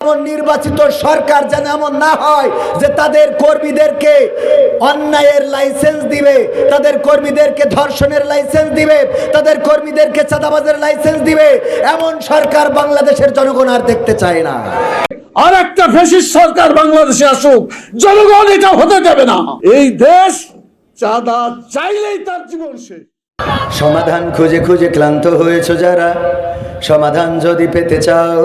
এমন নির্বাচিত সরকার যেন এমন না হয় যে তাদের কর্মীদেরকে অন্যায়ের লাইসেন্স দিবে তাদের কর্মীদেরকে ধর্ষণের লাইসেন্স দিবে তাদের কর্মীদেরকে চাঁদাবাজের লাইসেন্স দিবে এমন সরকার বাংলাদেশের জনগণ আর দেখতে চায় না। আর একটা ফেসিস সরকার বাংলাদেশে আসুক জনগণ এটা হতে দেবে না। এই দেশ চাঁদা চাইলেই তার জীবন শেষ। সমাধান খুঁজে খুঁজে ক্লান্ত হয়েছে যারা সমাধান যদি পেতে চাও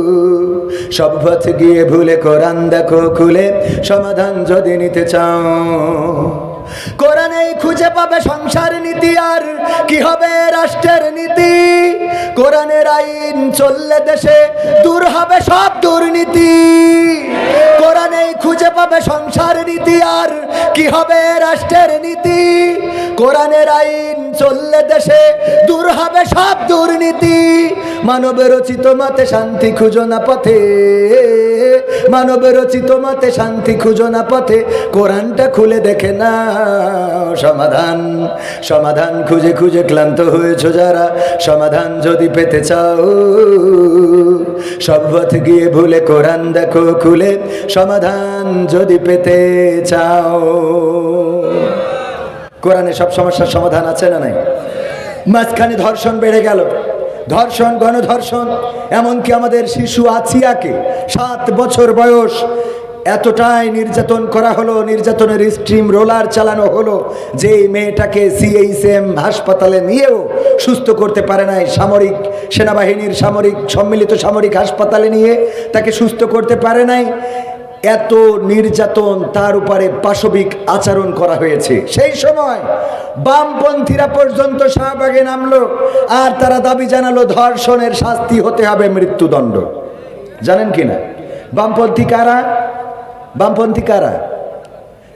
পথ গিয়ে ভুলে কোরআন দেখো খুলে, সমাধান যদি নিতে চাও। কোরআনেই খুঁজে পাবে সংসার নীতি আর কি হবে রাষ্ট্রের নীতি। কোরআনের আইন চললে দেশে দূর হবে সব দুর্নীতি। পাবে সংসার নীতি আর কি হবে রাষ্ট্রের নীতি? কোরআনের আইন চললে দেশে দূর হবে সব দুর্নীতি। মানব রচিত মতে শান্তি খুঁজো না পথে। মানব রচিত মতে শান্তি খুঁজো না পথে। কোরআনটা খুলে দেখে না সমাধান। সমাধান খুঁজে খুঁজে ক্লান্ত হয়েছ যারা। সমাধান যদি পেতে চাও, সব পথ গিয়ে ভুলে কোরআন দেখো খুলে। সমাধান যদি পেতে চাও। কোরআনে সব সমস্যার সমাধান আছে না নাই? মাঝখানে ধর্ষণ বেড়ে গেল। ধর্ষণ, গণধর্ষণ, এমনকি আমাদের শিশু আছিয়াকে সাত বছর বয়স এতটাই নির্যাতন করা হলো, নির্যাতনের স্ট্রিম রোলার চালানো হলো যে মেয়েটাকে সিএইচএম হাসপাতালে নিয়েও সুস্থ করতে পারে নাই। সামরিক সেনাবাহিনীর সামরিক, সম্মিলিত সামরিক হাসপাতালে নিয়ে তাকে সুস্থ করতে পারে নাই। এত নির্যাতন তার উপরে পাশবিক আচরণ করা হয়েছে। সেই সময় বামপন্থীরা পর্যন্ত শাহবাগে নামলো আর তারা দাবি জানালো, ধর্ষণের শাস্তি হতে হবে মৃত্যুদণ্ড। জানেন কি না বামপন্থী কারা? বামপন্থী কারা?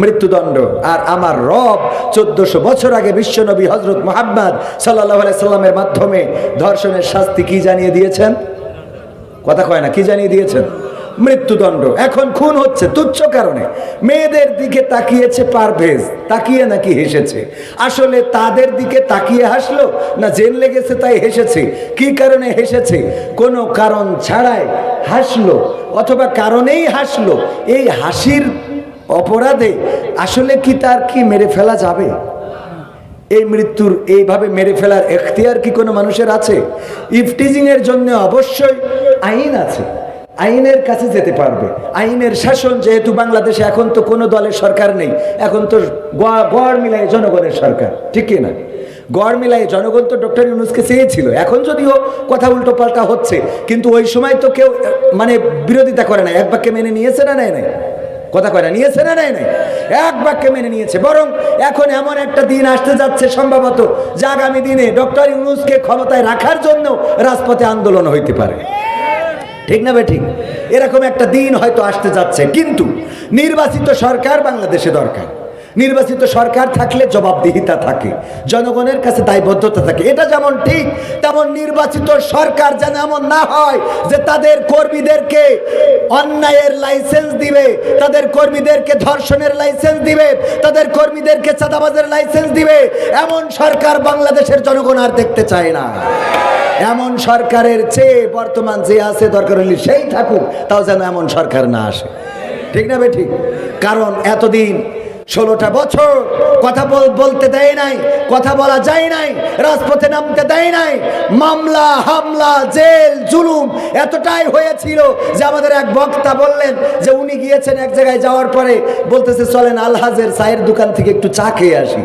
মৃত্যুদণ্ড। আর আমার রব চোদ্দশো বছর আগে বিশ্বনবী হজরত মোহাম্মদ সাল্লাহ সাল্লামের মাধ্যমে ধর্ষণের শাস্তি কি জানিয়ে দিয়েছেন? কথা কয় না, কি জানিয়ে দিয়েছেন? মৃত্যুদণ্ড। এখন খুন হচ্ছে তুচ্ছ কারণে। মেয়েদের দিকে তাকিয়েছে পারভেজ, তাকিয়ে নাকি হেসেছে। আসলে তাদের দিকে তাকিয়ে হাসলো না জেল লেগেছে তাই হেসেছে? কি কারণে হেসেছে? কোনো কারণ ছাড়াই হাসলো, অথবা কারণেই হাসলো। এই হাসির অপরাধে আসলে কি তার কি মেরে ফেলা যাবে? এই মৃত্যুর এইভাবে মেরে ফেলার এখতিয়ার কি কোনো মানুষের আছে? ইফটিজিং এর জন্য অবশ্যই আইন আছে। আইনের কাছে যেতে পারবে। আইনের শাসন যেহেতু বাংলাদেশে এখন তো কোনো দলের সরকার নেই, এখন তো গড় মিলাই জনগণের সরকার, ঠিক না? গড় মিলাই জনগণ তো ডক্টর ইউনুসকে চেয়েছিল। এখন যদিও কথা উল্টো পাল্টা হচ্ছে, কিন্তু ওই সময় তো কেউ মানে বিরোধিতা করে না এক বাক্যে মেনে নিয়েছে না নেয় নাই? কথা কয়না নিয়েছে না নেয় নাই? এক বাক্যে মেনে নিয়েছে। বরং এখন এমন একটা দিন আসতে যাচ্ছে সম্ভবত, যে আগামী দিনে ডক্টর ইউনুসকে ক্ষমতায় রাখার জন্য রাজপথে আন্দোলন হইতে পারে। ঠিক না ঠিক? এরকম একটা দিন হয়তো আসতে যাচ্ছে, কিন্তু নির্বাচিত সরকার বাংলাদেশে দরকার। নির্বাচিত সরকার থাকলে জবাবদিহিতা থাকে, জনগণের কাছে দায়বদ্ধতা থাকে। এটা যেমন ঠিক, তেমন নির্বাচিত সরকার যেন এমন না হয় যে তাদের কর্মীদেরকে অন্যায়ের লাইসেন্স দিবে, তাদের কর্মীদেরকে ধর্ষণের লাইসেন্স দিবে, তাদের কর্মীদেরকে চাঁদাবাজের লাইসেন্স দিবে, এমন সরকার বাংলাদেশের জনগণ আর দেখতে চায় না। এমন সরকারের চেয়ে বর্তমান যে আছে দরকার হলে সেই থাকুক, তাও যেন এমন সরকার না আসে। ঠিক না বে ঠিক? কারণ এতদিন ষোলোটা বছর কথা বল, বলতে দেয় নাই, কথা বলা যায় নাই, রাজপথে নামতে দেয় নাই। মামলা, হামলা, জেল, জুলুম এতটাই হয়েছিল যে আমাদের এক বক্তা বললেন যে উনি গিয়েছেন এক জায়গায় যাওয়ার পরে বলতেছে, চলেন আলহাজের চায়ের দোকান থেকে একটু চা খেয়ে আসি।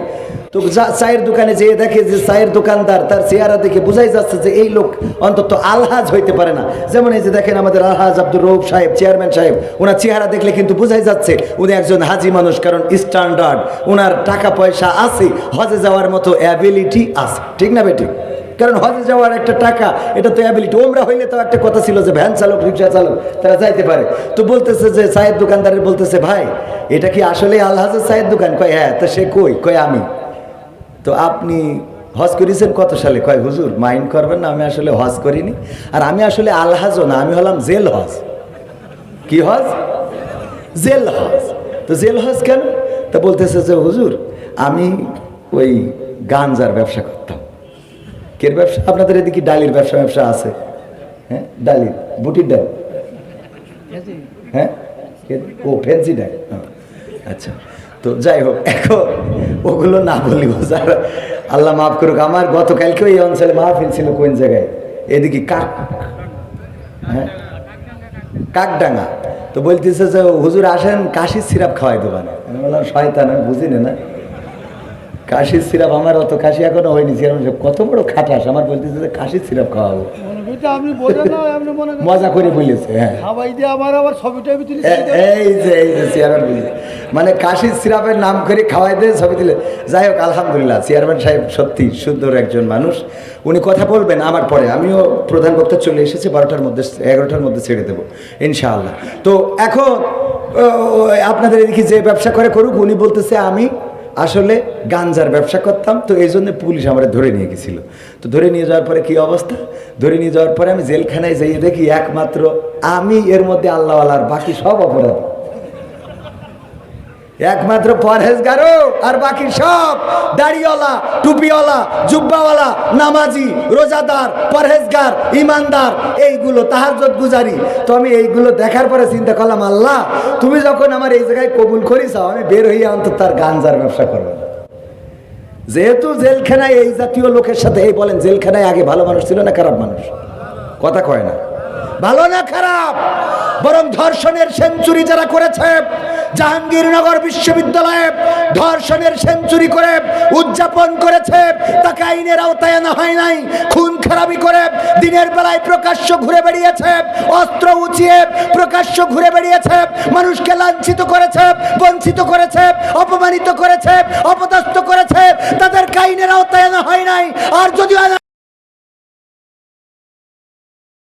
তো চায়ের দোকানে যেয়ে দেখে যে চায়ের দোকানদার তার চেহারা দেখে বোঝাই যাচ্ছে যে এই লোক অন্তত আলহাজ হইতে পারে না। যেমন এই যে দেখেন আমাদের আলহাজ আব্দুর রৌফ সাহেব, চেয়ারম্যান সাহেব ওনার চেহারা দেখলে কিন্তু বোঝাই যাচ্ছে উনি একজন হাজি মানুষ, কারণ স্ট্যান্ডার্ড। ওনার টাকা পয়সা আছে, হজে যাওয়ার মতো অ্যাবিলিটি আছে। ঠিক না বেটি? কারণ হজে যাওয়ার একটা টাকা, এটা তো অ্যাবিলিটি ওমরা হইলে তো একটা কথা ছিল যে ভ্যান চালক, রিক্সা চালক, তারা যাইতে পারে। তো বলতেছে যে চায়ের দোকানদারের বলতেছে, ভাই, এটা কি আসলে আলহাজের চায়ের দোকান? কয় হ্যাঁ তো সে কই? কয়, আমি। তো আপনি হজ করেছেন কত সালে? কয়, হুজুর, মাইন্ড করবেন না, আমি আসলে হজ করিনি। আর আমি আসলে আলহাজও না, আমি হলাম জেল হজ। কি হজ? জেল হজ। তো জেল হজ কেন? তা বলতেছে যে, হুজুর, আমি ওই গাঞ্জার ব্যবসা করতাম। কের ব্যবসা? আপনাদের এদিকে ডালির ব্যবসা ব্যবসা আছে? হ্যাঁ ডালির বুটির ডাল। হ্যাঁ ও ফেন্সি ডাল। আচ্ছা তো যাই হোক, এখন ওগুলো না বলিব স্যার। আল্লাহ মাফ করুক, আমার গতকালকেও ওই অঞ্চলে মাহফিল ছিল কোন জায়গায়? এদিকে কাক হ্যাঁ? কাকডাঙ্গা। তো বলতেছে যে, হুজুর আসেন, কাশির সিরাপ খাওয়াই দেবানে বললাম, শয়তান, আমি বুঝি না। কাশির সিরাপ আমার অত কাশি এখনও হয়নি কত বড় খাটাস আমার বলতেছে যে কাশির সিরাপ খাওয়াবো। মনে মজা করে বলেছে হ্যাঁ। এই যে এই যে চেয়ারম্যান মানে কাশির সিরাপের নাম করে খাওয়াই দিয়ে ছবি দিলে যাই হোক আলহামদুলিল্লাহ চেয়ারম্যান সাহেব সত্যি সুন্দর একজন মানুষ। উনি কথা বলবেন আমার পরে আমিও প্রধান বক্তা চলে এসেছি বারোটার মধ্যে এগারোটার মধ্যে ছেড়ে দেবো ইনশাআল্লাহ। তো এখন আপনাদের এদিকে যে ব্যবসা করে করুক উনি বলতেছে আমি আসলে গাঞ্জার ব্যবসা করতাম, তো এই জন্য পুলিশ আমরা ধরে নিয়ে গেছিল। তো ধরে নিয়ে যাওয়ার পরে কি অবস্থা? ধরে নিয়ে যাওয়ার পরে আমি জেলখানায় যাইয়ে দেখি একমাত্র আমি, এর মধ্যে আল্লাহওয়ালার বাকি সব অপরাধ। একমাত্র পরহেজগারও, আর বাকি সব দাড়িওয়ালা, টুপিওয়ালা, জুব্বাওয়ালা, নামাজি, রোজাদার, পরহেজগার, ইমানদার, এইগুলো তাহাজ্জত গুজারি। তো আমি এইগুলো দেখার পরে চিন্তা করলাম, আল্লাহ, তুমি যখন আমার এই জায়গায় কবুল করিস, আমি বের হইয়া অন্তত তার গাঞ্জার ব্যবসা করব। যেহেতু জেলখানায় এই জাতীয় লোকের সাথে, এই বলেন, জেলখানায় আগে ভালো মানুষ ছিল না খারাপ মানুষ? কথা কয় না। ভালো না খারাপ, বরং ধর্ষণের সেঞ্চুরি যারা করেছে জাহাঙ্গীরনগর বিশ্ববিদ্যালয়ে ধর্ষণের সেঞ্চুরি করে, উদযাপন করেছে। তাকে আইনের আওতায় আনা হয় নাই। খুন খারাপি করে দিনের বেলায় প্রকাশ্য ঘুরে বেড়িয়েছে, অস্ত্র উঁচিয়ে প্রকাশ্য ঘুরে বেড়িয়েছে, মানুষকে লাঞ্ছিত করেছে, বঞ্চিত করেছে, অপমানিত করেছে, অপদস্থ করেছে। তাদের আইনের আওতায় আনা হয় নাই। আর আনা